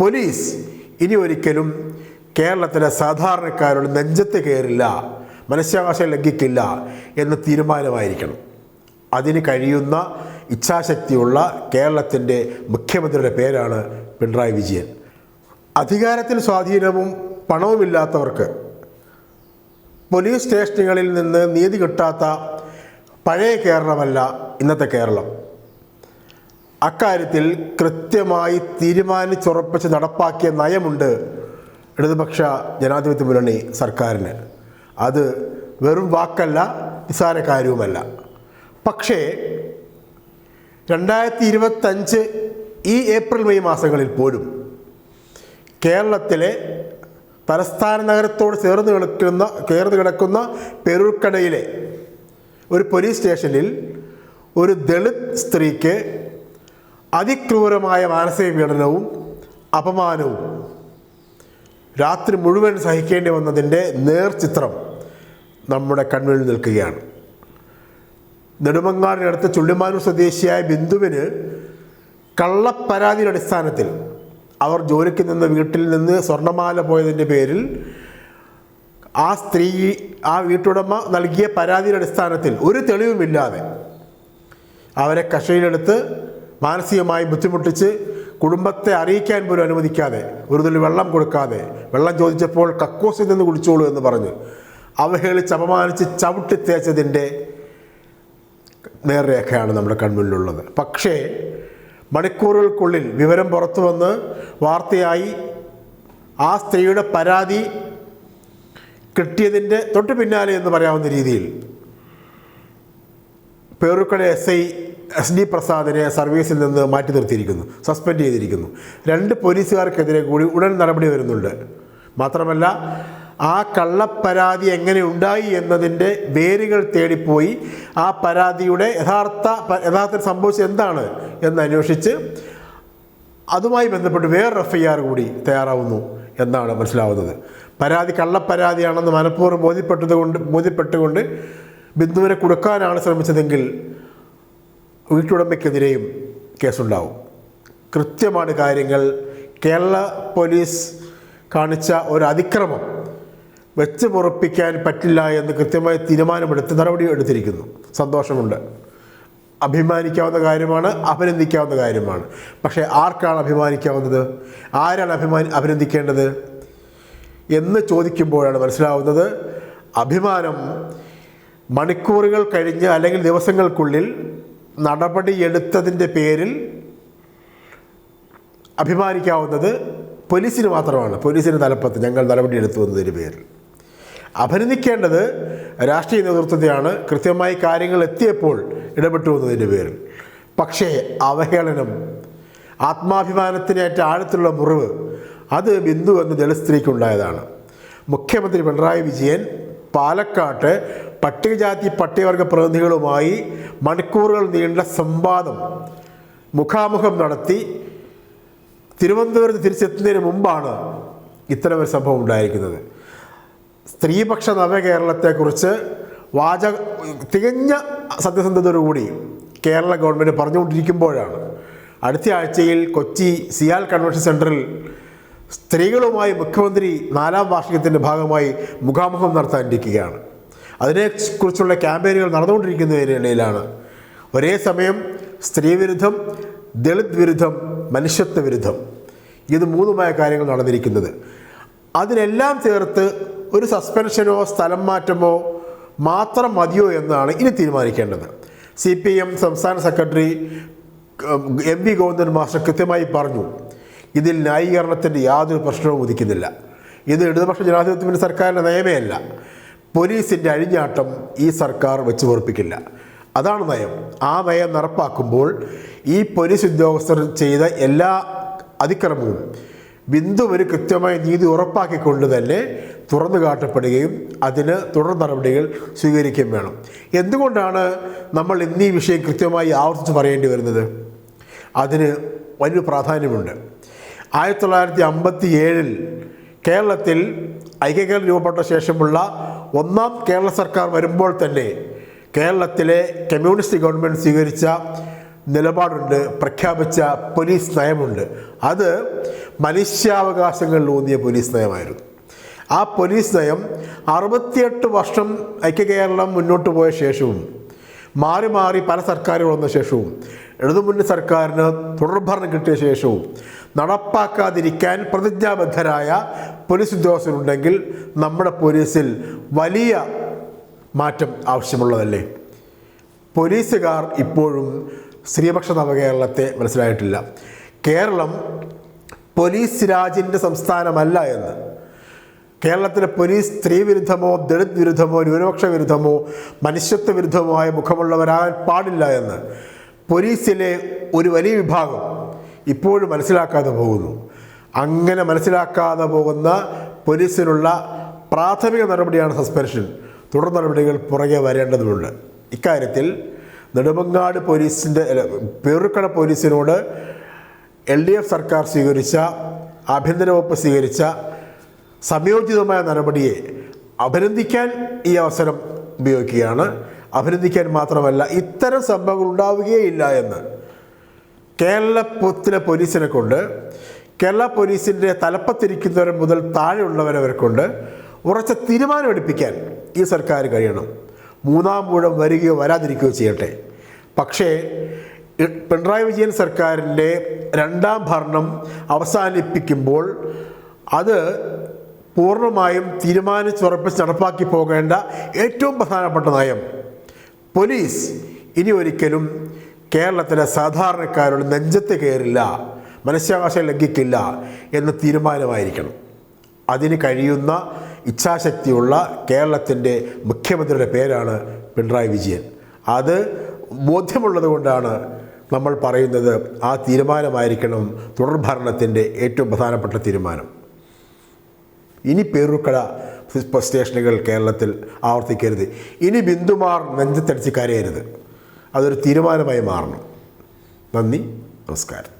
Police ഇനി ഒരിക്കലും കേരളത്തിലെ സാധാരണക്കാരുടെ നെഞ്ചത്ത് കയറില്ല മനുഷ്യാവകാശം ലംഘിക്കില്ല എന്ന തീരുമാനമായിരിക്കണം. അതിന് കഴിയുന്ന ഇച്ഛാശക്തിയുള്ള കേരളത്തിന്റെ മുഖ്യമന്ത്രിയുടെ പേരാണ് പിണറായി വിജയൻ. അധികാരത്തിൽ സ്വാധീനവും പണവുമില്ലാത്തവർക്ക് പോലീസ് സ്റ്റേഷനുകളിൽ നിന്ന് നീതി കിട്ടാത്ത പഴയ കേരളമല്ല ഇന്നത്തെ കേരളം. അക്കാര്യത്തിൽ കൃത്യമായി തീരുമാനിച്ചുറപ്പിച്ച് നടപ്പാക്കിയ നയമുണ്ട് ഇടതുപക്ഷ ജനാധിപത്യ മുന്നണി സർക്കാരിന്. അത് വെറും വാക്കല്ല നിസ്സാര കാര്യവുമല്ല. പക്ഷേ രണ്ടായിരത്തി ഇരുപത്തഞ്ച് ഈ ഏപ്രിൽ മെയ് മാസങ്ങളിൽ പോലും കേരളത്തിലെ തലസ്ഥാന നഗരത്തോട് ചേർന്ന് കിടക്കുന്ന ചേർന്ന് കിടക്കുന്ന പെരുക്കടയിലെ ഒരു പോലീസ് സ്റ്റേഷനിൽ ഒരു ദളിത് സ്ത്രീക്ക് അതിക്രൂരമായ മാനസിക പീഡനവും അപമാനവും രാത്രി മുഴുവൻ സഹിക്കേണ്ടി വന്നതിന്റെ നേർചിത്രം നമ്മുടെ കൺമുന്നിൽ നിൽക്കുകയാണ്. നെടുമങ്ങാടിനടുത്ത് ചുള്ളിമാനൂർ സ്വദേശിയായ ബിന്ദുവിന് കള്ളപ്പരാതിയുടെ അടിസ്ഥാനത്തിൽ അവർ ജോലിക്ക് നിന്ന് വീട്ടിൽ നിന്ന് സ്വർണമാല പോയതിന്റെ പേരിൽ ആ സ്ത്രീ ആ വീട്ടുടമ നൽകിയ പരാതിയുടെ അടിസ്ഥാനത്തിൽ ഒരു തെളിവുമില്ലാതെ അവരെ കസ്റ്റഡിയിലെടുത്ത് മാനസികമായി ബുദ്ധിമുട്ടിച്ച് കുടുംബത്തെ അറിയിക്കാൻ പോലും അനുവദിക്കാതെ ഒരു തുള്ളി വെള്ളം കൊടുക്കാതെ വെള്ളം ചോദിച്ചപ്പോൾ കക്കോസിൽ നിന്ന് കുടിച്ചോളൂ എന്ന് പറഞ്ഞ് അവഹേളിച്ച് അപമാനിച്ച് ചവിട്ടി തേച്ചതിന്റെ നേർരേഖയാണ് നമ്മുടെ കൺമുന്നിലുള്ളത്. പക്ഷേ മണിക്കൂറുകൾക്കുള്ളിൽ വിവരം പുറത്തു വന്ന് വാർത്തയായി ആ സ്ത്രീയുടെ പരാതി കിട്ടിയതിന്റെ തൊട്ട് പിന്നാലെ എന്ന് പറയാവുന്ന രീതിയിൽ പേറുക്കട എസ് ഐ എസ് ഡി പ്രസാദിനെ സർവീസിൽ നിന്ന് മാറ്റി നിർത്തിയിരിക്കുന്നു സസ്പെൻഡ് ചെയ്തിരിക്കുന്നു. രണ്ട് പോലീസുകാർക്കെതിരെ കൂടി ഉടൻ നടപടി വരുന്നുണ്ട്. മാത്രമല്ല ആ കള്ളപ്പരാതി എങ്ങനെ ഉണ്ടായി എന്നതിന്റെ വേരുകൾ തേടിപ്പോയി. ആ പരാതിയുടെ യഥാർത്ഥ യഥാർത്ഥ യഥാർത്ഥത്തിൽ സംഭവിച്ചത് എന്താണ് എന്ന് അന്വേഷിച്ച് അതുമായി ബന്ധപ്പെട്ട് വേറൊരു എഫ് ഐ ആർ കൂടി തയ്യാറാവുന്നു എന്നാണ് മനസ്സിലാവുന്നത്. പരാതി കള്ളപ്പരാതിയാണെന്ന് മനഃപൂർവം ബോധ്യപ്പെട്ടത് കൊണ്ട് ബോധ്യപ്പെട്ടുകൊണ്ട് ബിന്ദുവിനെ കൊടുക്കാനാണ് ശ്രമിച്ചതെങ്കിൽ വീട്ടുടമയ്ക്കെതിരെയും കേസുണ്ടാവും. കൃത്യമാണ് കാര്യങ്ങൾ. കേരള പോലീസ് കാണിച്ച ഒരു അതിക്രമം വെച്ച് പൊറപ്പിക്കാൻ പറ്റില്ല എന്ന് കൃത്യമായ തീരുമാനമെടുത്ത് നടപടി എടുത്തിരിക്കുന്നു. സന്തോഷമുണ്ട്. അഭിമാനിക്കാവുന്ന കാര്യമാണ് അഭിനന്ദിക്കാവുന്ന കാര്യമാണ്. പക്ഷേ ആർക്കാണ് അഭിമാനിക്കാവുന്നത്? ആരാണ് അഭിമാനി അഭിനന്ദിക്കേണ്ടത്? എന്ന് ചോദിക്കുമ്പോഴാണ് മനസ്സിലാവുന്നത് അഭിമാനം മണിക്കൂറുകൾ കഴിഞ്ഞ് അല്ലെങ്കിൽ ദിവസങ്ങൾക്കുള്ളിൽ നടപടിയെടുത്തതിന്റെ പേരിൽ അഭിമാനിക്കാവുന്നത് പോലീസിന് മാത്രമാണ്. പോലീസിന് തലപ്പത്ത് ഞങ്ങൾ നടപടിയെടുത്തു എന്നതിന്റെ പേരിൽ. അഭിനന്ദിക്കേണ്ടത് രാഷ്ട്രീയ നേതൃത്വത്തെയാണ്. കൃത്യമായി കാര്യങ്ങൾ എത്തിയപ്പോൾ ഇടപെട്ടു എന്നതിന്റെ പേരിൽ. പക്ഷേ അവഹേളനം ആത്മാഭിമാനത്തിനേറ്റ ആഴത്തിലുള്ള മുറിവ് അത് ബിന്ദു എന്ന ദളിത് മുഖ്യമന്ത്രി പിണറായി വിജയൻ പാലക്കാട്ട് പട്ടികജാതി പട്ടികവർഗ പ്രതിനിധികളുമായി മണിക്കൂറുകൾ നീണ്ട സംവാദം മുഖാമുഖം നടത്തി തിരുവനന്തപുരത്ത് തിരിച്ചെത്തുന്നതിന് മുമ്പാണ് ഇത്തരമൊരു സംഭവം ഉണ്ടായിരിക്കുന്നത്. സ്ത്രീപക്ഷ നവകേരളത്തെക്കുറിച്ച് വാച തികഞ്ഞ സത്യസന്ധതയോടുകൂടി കേരള ഗവൺമെന്റ് പറഞ്ഞുകൊണ്ടിരിക്കുമ്പോഴാണ്. അടുത്ത ആഴ്ചയിൽ കൊച്ചി സിയാൽ കൺവെൻഷൻ സെന്ററിൽ സ്ത്രീകളുമായി മുഖ്യമന്ത്രി നാലാം വാർഷികത്തിന്റെ ഭാഗമായി മുഖാമുഖം നടത്താനിരിക്കുകയാണ്. അതിനെക്കുറിച്ചുള്ള ക്യാമ്പയിനുകൾ നടന്നുകൊണ്ടിരിക്കുന്നതിനിടയിലാണ് ഒരേ സമയം സ്ത്രീവിരുദ്ധം ദളിത് വിരുദ്ധം മനുഷ്യത്വ വിരുദ്ധം ഇത് മൂന്നുമായ കാര്യങ്ങൾ നടന്നിരിക്കുന്നത്. അതിനെല്ലാം ചേർത്ത് ഒരു സസ്പെൻഷനോ സ്ഥലം മാറ്റമോ മാത്രം മതിയോ എന്നാണ് ഇനി തീരുമാനിക്കേണ്ടത്. സി പി എം സംസ്ഥാന secretary M V Govindan master കൃത്യമായി പറഞ്ഞു ഇതിൽ ന്യായീകരണത്തിന്റെ യാതൊരു പ്രശ്നവും ഉദിക്കുന്നില്ല. ഇത് ഇടതുപക്ഷ ജനാധിപത്യത്തിന്റെ സർക്കാരിന്റെ നയമേ അല്ല. പോലീസിന്റെ അഴിഞ്ഞാട്ടം ഈ സർക്കാർ വെച്ച് പൊറപ്പിക്കില്ല അതാണ് നയം. ആ നയം നടപ്പാക്കുമ്പോൾ ഈ പോലീസ് ഉദ്യോഗസ്ഥർ ചെയ്ത എല്ലാ അതിക്രമവും ബിന്ദുവിന് കൃത്യമായ നീതി ഉറപ്പാക്കിക്കൊണ്ട് തന്നെ തുറന്നു കാട്ടപ്പെടുകയും അതിന് തുടർ നടപടികൾ സ്വീകരിക്കുകയും വേണം. എന്തുകൊണ്ടാണ് നമ്മൾ ഇന്ന് ഈ വിഷയം കൃത്യമായി ആവർത്തിച്ച് പറയേണ്ടി വരുന്നത്? അതിന് വലിയ പ്രാധാന്യമുണ്ട്. ആയിരത്തി തൊള്ളായിരത്തി അമ്പത്തി ഏഴിൽ കേരളത്തിൽ ഐക്യകേരളം രൂപപ്പെട്ട ശേഷമുള്ള ഒന്നാം കേരള സർക്കാർ വരുമ്പോൾ തന്നെ കേരളത്തിലെ കമ്മ്യൂണിസ്റ്റ് ഗവൺമെന്റ് സ്വീകരിച്ച നിലപാടുണ്ട് പ്രഖ്യാപിച്ച പോലീസ് നയമുണ്ട്. അത് മനുഷ്യാവകാശങ്ങളിൽ ഊന്നിയ പോലീസ് നയമായിരുന്നു. ആ പോലീസ് നയം അറുപത്തിയെട്ട് വർഷം ഐക്യ കേരളം മുന്നോട്ട് പോയ ശേഷവും മാറി മാറി പല സർക്കാരുകൾ വന്ന ശേഷവും ഇടതുമുന്നണി സർക്കാരിന് തുടർഭരണം കിട്ടിയ ശേഷവും നടപ്പാക്കാതിരിക്കാൻ പ്രതിജ്ഞാബദ്ധരായ പോലീസ് ഉദ്യോഗസ്ഥരുണ്ടെങ്കിൽ നമ്മുടെ പോലീസിൽ വലിയ മാറ്റം ആവശ്യമുള്ളതല്ലേ? പോലീസുകാർ ഇപ്പോഴും സ്ത്രീപക്ഷ നവകേരളത്തെ മനസ്സിലായിട്ടില്ല. കേരളം പോലീസ് രാജിന്റെ സംസ്ഥാനമല്ല എന്ന്. കേരളത്തിലെ പോലീസ് സ്ത്രീ വിരുദ്ധമോ ദളിത് വിരുദ്ധമോ ന്യൂനപക്ഷ വിരുദ്ധമോ മനുഷ്യത്വ വിരുദ്ധമോ ആയ മുഖമുള്ളവരാകാൻ പാടില്ല എന്ന്. പോലീസിലെ ഒരു വലിയ വിഭാഗം ഇപ്പോഴും മനസ്സിലാക്കാതെ പോകുന്നു. അങ്ങനെ മനസ്സിലാക്കാതെ പോകുന്ന പോലീസിനുള്ള പ്രാഥമിക നടപടിയാണ് സസ്പെൻഷൻ തുടർ നടപടികൾ പുറകെ വരേണ്ടതുണ്ട്. ഇക്കാര്യത്തിൽ നെടുമങ്ങാട് പോലീസിന്റെ പേറുക്കട പോലീസിനോട് എൽ ഡി എഫ് സർക്കാർ സ്വീകരിച്ച ആഭ്യന്തര വകുപ്പ് സ്വീകരിച്ച സംയോജിതമായ നടപടിയെ അഭിനന്ദിക്കാൻ ഈ അവസരം ഉപയോഗിക്കുകയാണ്. അഭിനന്ദിക്കാൻ മാത്രമല്ല ഇത്തരം സംഭവങ്ങൾ ഉണ്ടാവുകയില്ല എന്ന്. കേരളത്തിലെ പോലീസിനെ കൊണ്ട് കേരള പോലീസിന്റെ തലപ്പത്തിരിക്കുന്നവർ മുതൽ താഴെയുള്ളവരെ വരെ കൊണ്ട് ഉറച്ച തീരുമാനമെടുപ്പിക്കാൻ ഈ സർക്കാർ കഴിയണം. മൂന്നാം മൂഴം വരികയോ വരാതിരിക്കുകയോ ചെയ്യട്ടെ. പക്ഷേ പിണറായി വിജയൻ സർക്കാരിന്റെ രണ്ടാം ഭരണം അവസാനിപ്പിക്കുമ്പോൾ അത് പൂർണമായും തീരുമാനിച്ചുറപ്പിച്ച് നടപ്പാക്കി പോകേണ്ട ഏറ്റവും പ്രധാനപ്പെട്ട നയം പോലീസ്. ഇനി ഒരിക്കലും കേരളത്തിലെ സാധാരണക്കാരുടെ നെഞ്ചത്ത് കയറില്ല മനുഷ്യാവകാശം ലംഘിക്കില്ല എന്ന തീരുമാനമായിരിക്കണം. അതിന് കഴിയുന്ന ഇച്ഛാശക്തിയുള്ള കേരളത്തിന്റെ മുഖ്യമന്ത്രിയുടെ പേരാണ് പിണറായി വിജയൻ. അത് ബോധ്യമുള്ളത് കൊണ്ടാണ് നമ്മൾ പറയുന്നത് ആ തീരുമാനമായിരിക്കണം തുടർഭരണത്തിന്റെ ഏറ്റവും പ്രധാനപ്പെട്ട തീരുമാനം. ഇനി പേരുക്കട സ്റ്റേഷനുകൾ കേരളത്തിൽ ആവർത്തിക്കരുത്. ഇനി ബിന്ദുമാർ നെഞ്ചത്തടിച്ച് കരയരുത്. അതൊരു തീരുമാനമായി മാറണം. നന്ദി നമസ്കാരം.